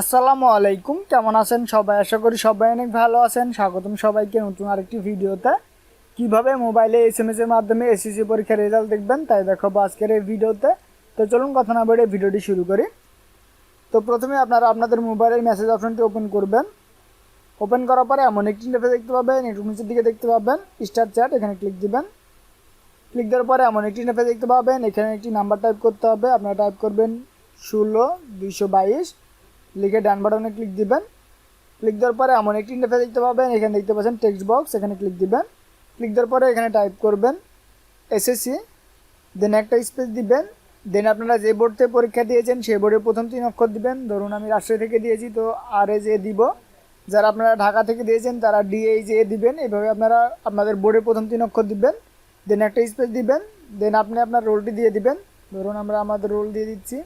আসসালামু আলাইকুম। কেমন আছেন সবাই? আশা করি সবাই অনেক ভালো আছেন। স্বাগতম সবাইকে নতুন আরেকটি ভিডিওতে। কীভাবে মোবাইলে এস এম এস এর মাধ্যমে এসএসসি পরীক্ষার রেজাল্ট দেখবেন তাই দেখাবো আজকের এই ভিডিওতে। তো চলুন কথা না বেড়ে ভিডিওটি শুরু করি। তো প্রথমে আপনারা আপনাদের মোবাইলের মেসেজ অপশনটি ওপেন করবেন। ওপেন করার পরে এমন একটি ইন্টারফেস দেখতে পাবেন। একটু নিচের দিকে দেখতে পাবেন। স্টার চ্যাট এখানে ক্লিক দিবেন। ক্লিক দেওয়ার পরে এমন একটি ইন্টারফেস দেখতে পাবেন। এখানে একটি নাম্বার টাইপ করতে হবে। আপনারা টাইপ করবেন ষোলো, দুইশো বাইশ। লিখে ডান বাটনে ক্লিক দিবেন। ক্লিক দেওয়ার পরে এমন একটি ইন্টারফেস দেখতে পাবেন। এখানে দেখতে পাচ্ছেন টেক্সট বক্স এখানে ক্লিক দিবেন। ক্লিক দেওয়ার পরে এখানে টাইপ করবেন এসএসসি দেন একটা স্পেস দিবেন। দেন আপনারা যে বোর্ড থেকে পরীক্ষা দিয়েছেন, সেই বোর্ডের প্রথম তিন অক্ষর দিবেন। ধরুন আমি রাজশাহী থেকে দিয়েছি, তো আর এ জে দিব। যারা আপনারা ঢাকা থেকে দিয়েছেন, তারা ডিএইচ এ দিবেন। এইভাবে আপনারা আপনাদের বোর্ডের প্রথম তিন অক্ষর দিবেন। দেন একটা স্পেস দিবেন। দেন আপনি আপনার রোলটি দিয়ে দিবেন। ধরুন আমরা আমাদের রোল দিয়ে দিচ্ছি।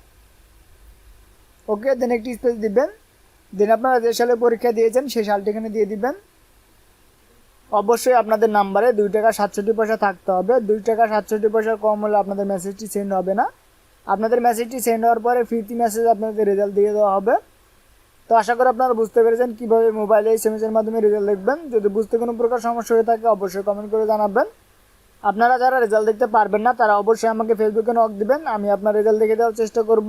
ওকে দেন একটি স্পেস দিবেন। দেন আপনারা যে সালে পরীক্ষা দিয়েছেন, সেই সালটি এখানে দিয়ে দিবেন। অবশ্যই আপনাদের নাম্বারে দুই টাকা সাতষট্টি পয়সা থাকতে হবে। দুই টাকা সাতষট্টি পয়সা কম হলে আপনাদের মেসেজটি সেন্ড হবে না। আপনাদের মেসেজটি সেন্ড হওয়ার পরে ফিরতি মেসেজ আপনাদের রেজাল্ট দিয়ে দেওয়া হবে। তো আশা করি আপনারা বুঝতে পেরেছেন কীভাবে মোবাইলে এস মাধ্যমে রেজাল্ট দেখবেন। যদি বুঝতে কোনো প্রকার সমস্যা হয়ে থাকে, অবশ্যই কমেন্ট করে জানাবেন। আপনারা যারা রেজাল্ট দেখতে পারবেন না, তারা অবশ্যই আমাকে ফেসবুকে নক দিবেন। আমি আপনার রেজাল্ট দেখে দেওয়ার চেষ্টা করব।